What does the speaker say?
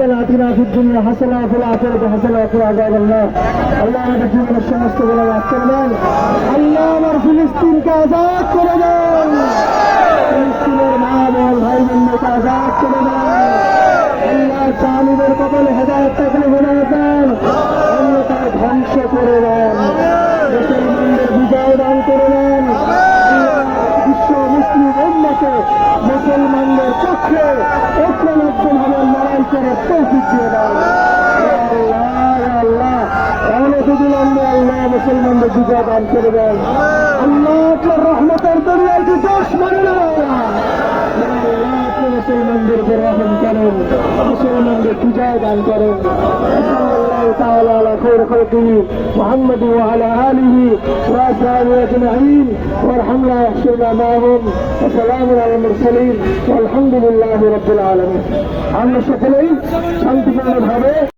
ربنا اتنا في الدنيا حسنه وفي الاخره حسنه وقنا عذاب النار আল্লাহ আমাদের জীবনের সমস্ত গুলো মাফ করে দেন আল্লাহ আমার ফিলিস্তিনকে আজাদ করে দেন ফিলিস্তিনের মা বোন ভাই বোনকে আজাদ করে দেন আল্লাহ জালিমের কপালে হেদায়ত থাকলে হেদায়ত দেন অন্যতায় ধ্বংস করে দেন মুসলমানদের বিজয় দান করে দেন আল্লাহ বিশ্ব মুসলিম উম্মকে মুসলমানদের করে তৌফিক দিয়ে আল্লাহ মুসলমানদের বিজয় দান করে দেন। আল্লাহ রহমতের দরিয়ায় কি দোষ মানে না। আল্লাহ আপনি মুসলমানদের উপর রহম করেন, মুসলমানদের বিজয় দান করেন। الله تعالى على خير خلقه محمد وعلى آله وأصحابه أجمعين. وارحمنا واحشرنا معهم. وسلام على المرسلين. والحمد لله رب العالمين. عم الشكلين أنت مرحبا